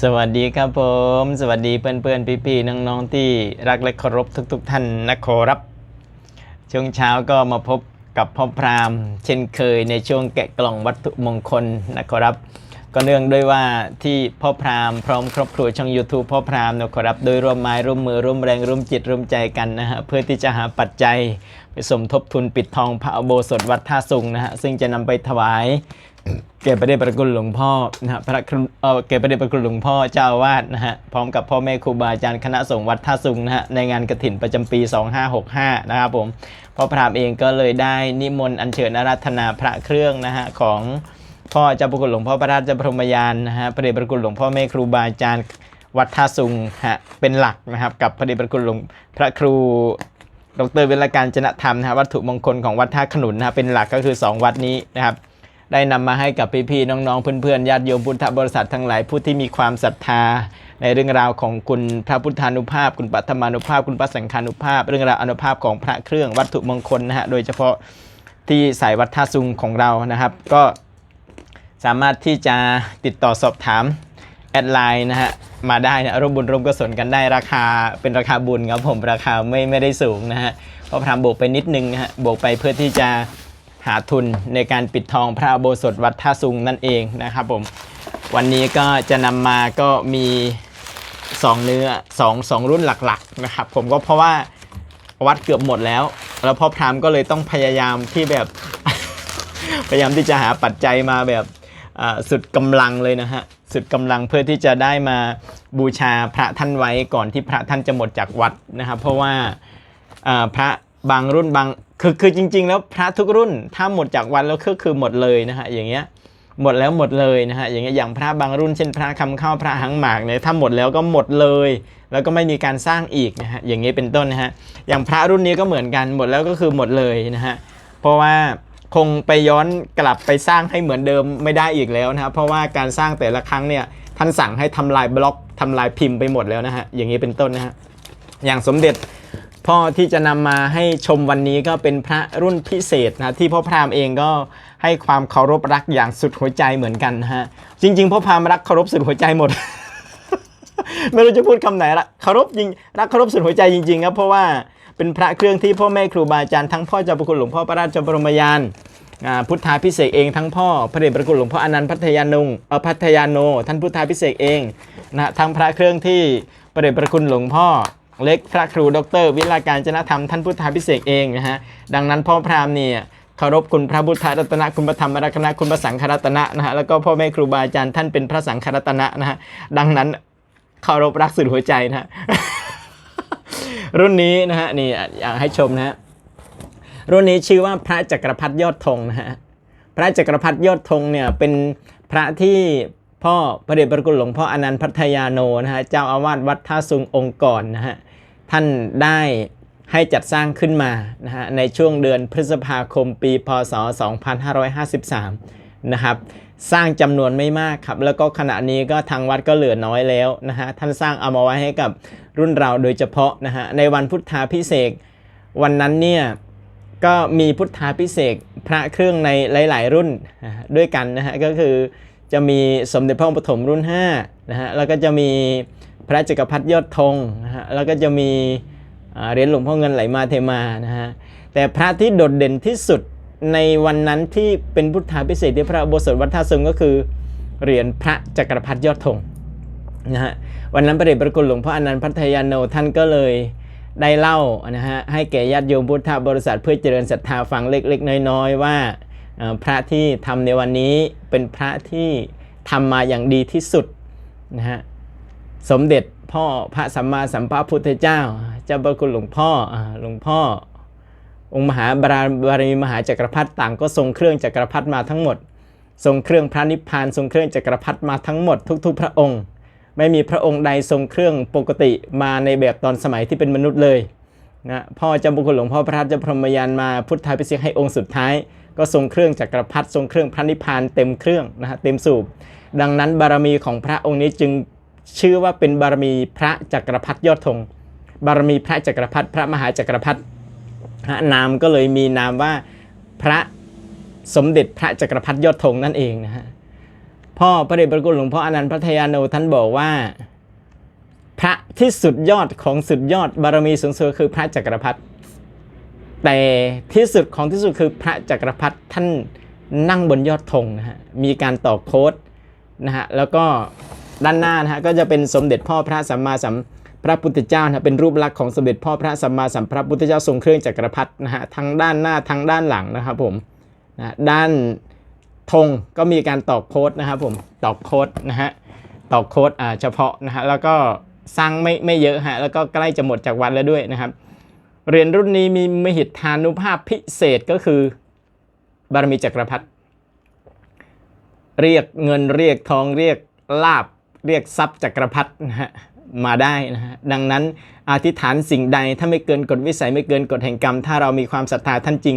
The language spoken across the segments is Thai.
สวัสดีครับผม สวัสดีเพื่อนๆพี่ๆน้องๆที่รักและเคารพทุก ๆ ท่านนะครับช่วงเช้าก็มาพบกับพ่อพราหมณ์เช่นเคยในช่วงแกะกล่องวัตถุมงคลนะครับ ก็เนื่องด้วยว่าที่พ่อพราหมณ์พร้อมครอบครัวช่อง YouTube พ่อพราหมณ์นะครับโดยร่วมไม้ร่วมมือร่วมแรงร่วมจิตร่วมใจกันนะฮะเพื่อที่จะหาปัจจัยไปสมทบทุนปิดทองพระอุโบสถวัดท่าสุงนะฮะซึ่งจะนำไปถวาย เก็บประเดชประคุณหลวงพ่อนะฮะพระครูเออเก็บประเดชประคุณหลวงพ่อเจ้าอาวาสนะฮะพร้อมกับพ่อแม่ครูบาอาจารย์คณะสงฆ์วัดท่าสุงนะฮะในงานกระถินประจำปี 2565 นะครับผมพ่อพรามเองก็เลยได้นิมนต์อัญเชิญอาราธนาพระเครื่องนะฮะของพ่อเจ้าประคุณหลวงพ่อพระราชพรหมยานนะฮะพระเดชประคุณหลวงพ่อแม่ครูบาอาจารย์วัดท่าสุงฮะเป็นหลักนะครับกับพระเดชประคุณหลวงพระครูดรเวลการจนธรรมนะฮะวัตถุมงคลของวัดท่าขนุนนะฮะเป็นหลักก็คือ 2 วัดนี้นะครับ ได้นำมาให้กับพี่ๆน้องๆเพื่อนๆญาติโยมพุทธบริษัททั้งหลายผู้ที่มีความศรัทธา ในเรื่องราวของคุณพระพุทธานุภาพ คุณปัตมานุภาพ คุณพระสังฆานุภาพ เรื่องราวอนุภาพของพระเครื่องวัตถุมงคลนะฮะโดยเฉพาะที่สายวัดท่าซุงของเรานะครับ ก็สามารถที่จะติดต่อสอบถามแอดไลน์นะฮะมาได้นะร่วมบุญร่วมกุศลกันได้ราคาเป็นราคาบุญครับผมราคาไม่ไม่ได้สูงนะฮะเพราะพรามโบกไปนิดนึงนะฮะโบกไปเพื่อที่จะ หาทุนในการปิดทองพระอุโบสถวัดท่าซุงนั่นเองนะครับผม วันนี้ก็จะนำมาก็มี 2 เนื้อ2 2รุ่นหลักๆนะครับผมก็เพราะว่าวัดเกือบหมดแล้ว แล้วพ่อพรามก็เลยต้องพยายามที่แบบ พยายามที่จะหาปัจจัยมาแบบสุดกำลังเลยนะฮะสุดกำลังเพื่อที่จะได้มาบูชาพระท่านไว้ก่อนที่พระท่านจะหมดจากวัดนะครับเพราะว่าพระบางรุ่นบาง คือคือจริง ๆ แล้วพระทุกรุ่นถ้าหมดจากวัดแล้วก็คือหมดเลยนะฮะอย่างเงี้ยหมดแล้วหมดเลยนะฮะอย่างเงี้ยอย่างพระบางรุ่นเช่นพระคำเข้าพระหังหมากเนี่ยถ้าหมดแล้วก็หมดเลย แล้วก็ไม่มีการสร้างอีกนะฮะอย่างนี้เป็นต้นนะฮะอย่างพระรุ่นนี้ก็เหมือนกันหมดแล้วก็คือหมดเลยนะฮะเพราะว่าคงไปย้อนกลับไปสร้างให้เหมือนเดิมไม่ได้อีกแล้วนะครับเพราะว่าการสร้างแต่ละครั้งเนี่ยท่านสั่งให้ทำลายบล็อกทำลายพิมพ์ไปหมดแล้วนะฮะอย่างนี้เป็นต้นนะฮะอย่างสมเด็จ พ่อที่จะนำมาให้ชมวันนี้ก็เป็นพระรุ่นพิเศษนะที่พ่อพราหมณ์เองก็ให้ความเคารพรักอย่างสุดหัวใจเหมือนกันฮะจริง ๆ พ่อพราหมณ์รักเคารพสุดหัวใจหมด ไม่รู้จะพูดคำไหนละเคารพจริงรักเคารพสุดหัวใจจริงๆครับเพราะว่าเป็นพระเครื่องที่พ่อแม่ครูบาอาจารย์ทั้งพ่อเจ้าพระคุณหลวงพ่อพระราชบรมยานพุทธาพิเศษเองทั้งพ่อพระเดชพระคุณหลวงพ่ออนันต์พัทยานุงอพัทยาโน ท่านพุทธาพิเศษเองนะทั้งพระเครื่องที่พระเดชพระคุณหลวงพ่อ เล็กพระครูดร วิลาการจนธรรมท่านพุทธาพิเศษเองนะฮะดังนั้นพ่อพราหมณ์เนี่ยเคารพคุณพระพุทธรัตนะคุณพระธรรมรัตนะคุณพระสังฆรัตนะนะฮะแล้วก็พ่อแม่ครูบาอาจารย์ท่านเป็นพระสังฆรัตนะนะฮะดังนั้นเคารพรักสุดหัวใจนะฮะรุ่นนี้นะฮะนี่อยากให้ชมนะฮะรุ่นนี้ชื่อว่าพระจักรพรรดิยอดธงนะฮะพระจักรพรรดิยอดธงเนี่ยเป็นพระที่พ่อพระเดชพระคุณหลวงพ่ออนันต์พัทยาโนนะฮะเจ้าอาวาสวัดท่าซุงองค์ก่อนนะฮะ ท่านได้ให้จัดสร้างขึ้นมานะฮะในช่วงเดือนพฤษภาคมปี พศ 2553 นะครับสร้างจำนวนไม่มากครับแล้วก็ขณะนี้ก็ทางวัดก็เหลือน้อยแล้วนะฮะท่านสร้างเอามาไว้ให้กับรุ่นเราโดยเฉพาะนะฮะในวันพุทธาพิเศษกวันนั้นเนี่ยก็มีพุทธาพิเศษกพระเครื่องในหลาย ๆ รุ่นด้วยกันนะฮะก็คือ จะมีสมเด็จพระองค์ปฐมรุ่น5นะฮะแล้วก็จะมีพระจักรพรรดิยอดธงนะฮะแล้วก็จะมีเหรียญหลวงพ่อเงินไหลมาเทมานะฮะแต่พระที่โดดเด่นที่สุดในวันนั้นที่เป็นพุทธาพิเศษที่พระโบสถวัดท่าซุงก็คือเหรียญพระจักรพรรดิยอดธงนะฮะวันนั้นพระเดชพระคุณหลวงพ่ออนันต์พัทยาโนท่านก็เลยได้เล่านะฮะให้แก่ญาติโยมพุทธบริษัทเพื่อเจริญศรัทธาฟังเล็กๆ น้อยๆว่า พระที่ทำในวันนี้เป็นพระที่ทำมาอย่างดีที่สุดนะฮะสมเด็จพ่อพระสัมมาสัมพุทธเจ้า เจ้าพระคุณหลวงพ่อหลวงพ่อ องค์มหาบารบารีมหาจักรพรรดิต่างก็ทรงเครื่องจักรพรรดิมาทั้งหมด ทรงเครื่องพระนิพพานทรงเครื่องจักรพรรดิมาทั้งหมดทุก ๆ พระองค์ ไม่มีพระองค์ใดทรงเครื่องปกติมาในแบบตอนสมัยที่เป็นมนุษย์เลย นะพ่อเจ้าบุคคลหลวงพ่อพระราชพรหมยานมาพุทธาพิเศษให้องค์สุดท้าย ก็ทรงเครื่องจักรพรรดิทรงเครื่องพระนิพพานเต็มเครื่องนะฮะเต็มสูบ ดังนั้นบารมีของพระองค์นี้จึงชื่อว่าเป็นบารมีพระจักรพรรดิยอดธงบารมีพระจักรพรรดิพระมหาจักรพรรดินามก็เลยมีนามว่าพระสมเด็จพระจักรพรรดิยอดธงนั่นเองนะฮะพ่อพระเดชพระคุณหลวงพ่ออนันต์พัทยาโนท่านบอกว่า พระที่สุดยอดของสุดยอดบารมีสูงสุดคือพระจักรพรรดิแต่ที่สุดของที่สุดคือพระจักรพรรดิท่านนั่งบนยอดธงนะฮะมีการต่อโค้ดนะฮะแล้วก็ด้านหน้านะฮะก็จะเป็นสมเด็จพ่อพระสัมมาสัมพระพุทธเจ้านะฮะเป็นรูปลักษณ์ของสมเด็จพ่อพระสัมมาสัมพุทธเจ้าทรงเครื่องจักรพรรดินะฮะทั้งด้านหน้าทั้งด้านหลังนะครับผมนะด้านธงก็มีการตอกโค้ดนะครับผมตอกโค้ดนะฮะตอกโค้ดอ่าเฉพาะนะฮะแล้วก็ สร้างไม่ไม่เยอะฮะแล้วก็ใกล้จะหมดจากวันแล้วด้วยนะครับเหรียญรุ่นนี้มีมหิทธานุภาพพิเศษก็คือบารมีจักรพรรดิเรียกเงินเรียกทองเรียกลาบเรียกทรัพย์จักรพรรดินะฮะมาได้นะฮะดังนั้นอธิษฐานสิ่งใดถ้าไม่เกินกฎวิสัยไม่เกินกฎแห่งกรรม ถ้าเรามีความศรัทธาท่านจริง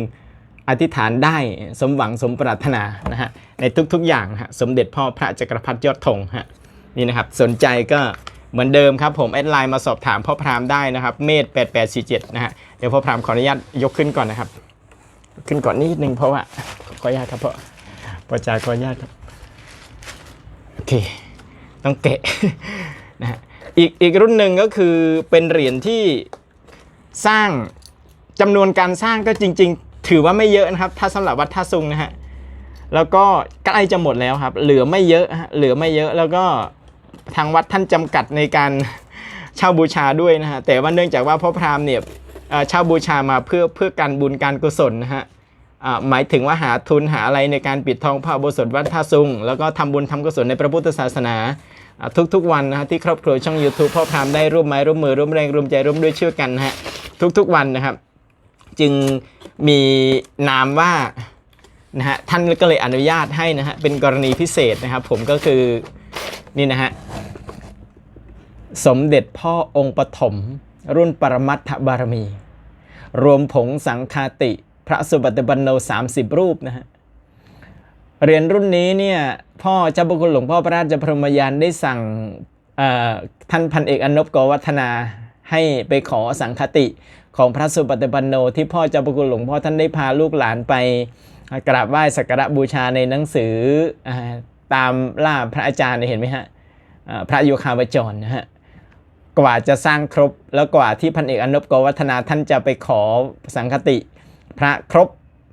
อธิษฐานได้สมหวังสมปรารถนานะฮะในทุกๆอย่างฮะสมเด็จพ่อพระจักรพรรดิยอดธงฮะนี่นะครับสนใจก็ เหมือนเดิมครับผมแอดไลน์มาสอบถามพ่อพรามได้นะครับ เมธ8847นะฮะเดี๋ยวพ่อพรามขออนุญาตยกขึ้นก่อนนะครับ ขึ้นก่อนนิดนึงเพราะว่าขออนุญาตครับพ่อพ่อจ่าขออนุญาตครับโอเค ต้องเกะนะฮะอีกอีกรุ่นหนึ่งก็คือเป็นเหรียญที่สร้างจำนวนการสร้างก็จริง ๆ ถือว่าไม่เยอะนะครับ ถ้าสำหรับวัดท่าซุงนะฮะแล้วก็ใกล้จะหมดแล้วครับ เหลือไม่เยอะฮะเหลือไม่เยอะแล้วก็ ทางวัดท่านจำกัดในการเช่าบูชาด้วยนะฮะแต่ว่าเนื่องจากว่าพ่อพราหมณ์เนี่ยเช่าบูชามาเพื่อเพื่อการบุญการกุศลนะฮะหมายถึงว่าหาทุนหาอะไรในการปิดทองพระโบสถวัดท่าซุง แล้วก็ทำบุญทำกุศลในพระพุทธศาสนาทุกๆวันนะฮะที่ครอบครัวช่อง YouTube พ่อพราหมณ์ได้ร่วมไม้ร่วมมือร่วมแรงร่วมใจร่วมด้วยช่วยกันนะฮะทุกๆวันนะครับ จึงมีนามว่านะฮะท่านก็เลยอนุญาตให้นะฮะเป็นกรณีพิเศษนะครับ ผมก็คือ นี่นะฮะ สมเด็จพ่อองค์ปฐมรุ่นปรมัตถบารมี รวมผงสังคาติ พระสุปฏิปันโน 30 รูปนะฮะ เรียญรุ่นนี้เนี่ย พ่อเจ้าพระคุณหลวงพ่อพระราชพรหมยานได้สั่งท่านพันเอกอนบกวัฒนาให้ไปขอสังคติของพระสุปฏิปันโนที่พ่อเจ้าพระคุณหลวงพ่อท่านได้พาลูกหลานไปกราบไหว้สักการะบูชาในหนังสืออ ตามล่าพระอาจารย์เห็นไหมฮะพระโยคาวจรนะฮะกว่าจะสร้างครบแล้วกว่าที่พันเอกอนบกวัฒนาท่านจะไปขอสังคติ พระครบ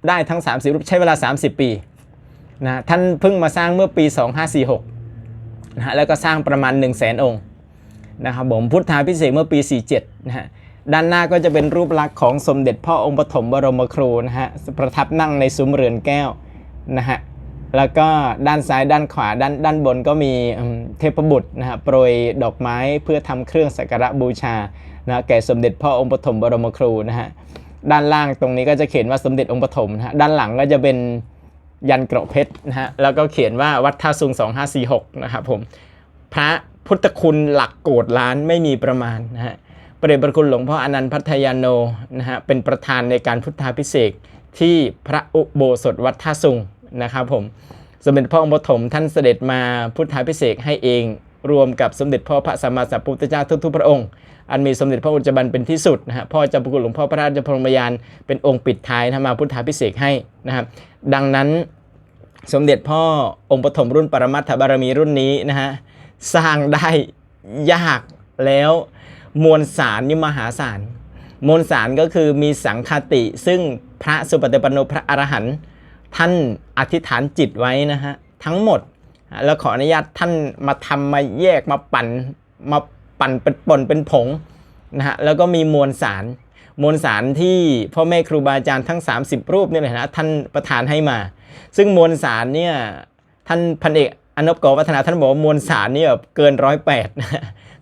ได้ทั้ง 30 รูปใช้เวลา 30 ปีนะท่านเพิ่งมาสร้างเมื่อปี 2546นะฮะแล้วก็สร้างประมาณ 1 0 0 0 0แสนองค์นะครับผมพุทธาพิเศษเมื่อปี 47นะฮะด้านหน้าก็จะเป็นรูปลักษณ์ของสมเด็จพ่อองค์ปฐมบรมครูนะฮะประทับนั่งในซุ้มเรือนแก้วนะฮะ แล้วก็ด้านซ้ายด้านขวาด้านด้านบนก็มีเทพบุตรนะฮะโปรยดอกไม้เพื่อทำเครื่องสักการะบูชานะแก่สมเด็จพ่อองค์ปฐมบรมครูนะฮะด้านล่างตรงนี้ก็จะเขียนว่าสมเด็จองค์ปฐมนะฮะด้านหลังก็จะเป็นยันเกราะเพชรนะฮะแล้วก็เขียนว่าวัดท่าซุง2546นะครับผมพระพุทธคุณหลักโกดล้านไม่มีประมาณนะฮะประเดชพระคุณหลวงพ่ออนันต์พัทยาโนนะฮะเป็นประธานในการพุทธาพิเศษที่พระอุโบสถวัดท่าซุง นะครับผมสมเด็จพ่อองค์ปฐมท่านเสด็จมาพุทธาพิเศษให้เอง รวมกับสมเด็จพ่อพระสัมมาสัมพุทธเจ้าทุกๆพระองค์ อันมีสมเด็จพระอุจจบันเป็นที่สุดนะฮะพ่อเจ้าพระคุณหลวงพ่อพระราชพรหมยานเป็นองค์ปิดท้ายนะมาพุทธาพิเศษให้นะครับดังนั้นสมเด็จพ่อองค์ปฐมรุ่นปรมัตถบารมีรุ่นนี้นะฮะสร้างได้ยากแล้วมวลสารนี่มหาศาลมวลสารก็คือมีสังคติซึ่งพระสุปฏิปันโนพระอรหันต์ ท่านอธิษฐานจิตไว้นะฮะทั้งหมด แล้วขออนุญาตท่านมาทำมาแยกมาปั่นมาปั่นเป็นป่นเป็นผงนะฮะแล้วก็มีมวลสารมวลสารที่พ่อแม่ครูบาอาจารย์ทั้ง 30 รูปเนี่ยนะท่านประทานให้มา ซึ่งมวลสารเนี่ยท่านพันเอกอนบกวัฒนาท่านบอกว่ามวลสารนี่แบบเกินร้อยแปด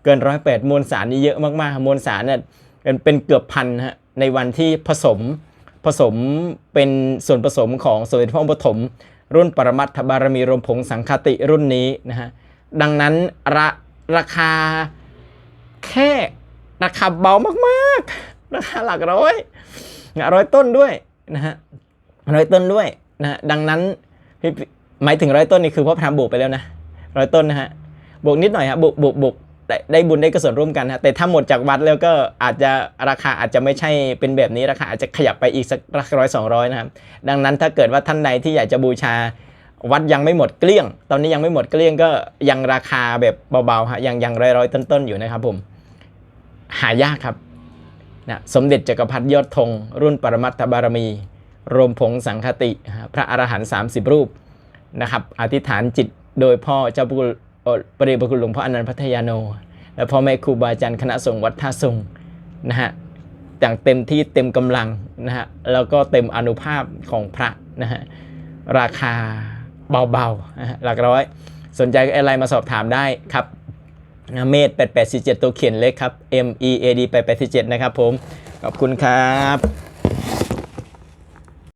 เกินร้อยแปดมวลสารนี่เยอะมากๆ มวลสารเนี่ยเป็นเป็นเกือบพันฮะในวันที่ผสม ผสมเป็นส่วนผสมของสมเด็จพระองค์ปฐมรุ่นปรมัตถบารมีรวมผงสังคติรุ่นนี้นะฮะดังนั้นราราคาแค่ราคาเบามากๆ ราคาหลักร้อยร้อยต้นด้วยนะฮะร้อยต้นด้วยนะฮะดังนั้นหมายถึงร้อยต้นนี่คือพ่อพรามบวกไปแล้วนะร้อยต้นนะฮะบวกนิดหน่อยฮะบวกบวกบวก ได้ได้บุญได้กุศลร่วมกันนะแต่ถ้าหมดจากวัดแล้วก็อาจจะราคาอาจจะไม่ใช่เป็นแบบนี้ราคาอาจจะขยับไปอีกสักร้อยสองร้อยนะครับ ดังนั้นถ้าเกิดว่าท่านใดที่อยากจะบูชาวัดยังไม่หมดเกลี้ยง ตอนนี้ยังไม่หมดเกลี้ยงก็ยังราคาแบบเบาๆฮะยังยังร้อยๆต้นๆอยู่นะครับผมหายากครับนะสมเด็จจักรพรรดิยอดธงรุ่นปรมัตถบารมี รวมผงสังคติ พระอรหันต์30 รูปนะครับอธิษฐานจิตโดยพ่อเจ้าพ ระคุณเอ่อพระเดชพระคุณหลวงพ่ออนันต์พัทยาโน และพ่อแม่ครูบาอาจารย์คณะสงฆ์วัดท่าทรงนะฮะอย่างเต็มที่เต็มกำลังนะฮะแล้วก็เต็มอนุภาพของพระนะฮะราคาเบาๆนะฮะหลักร้อย สนใจอะไรมาสอบถามได้ครับเมธ8847 ตัวเขียนเล็กครับ M E A D 8847 นะครับผม ขอบคุณครับ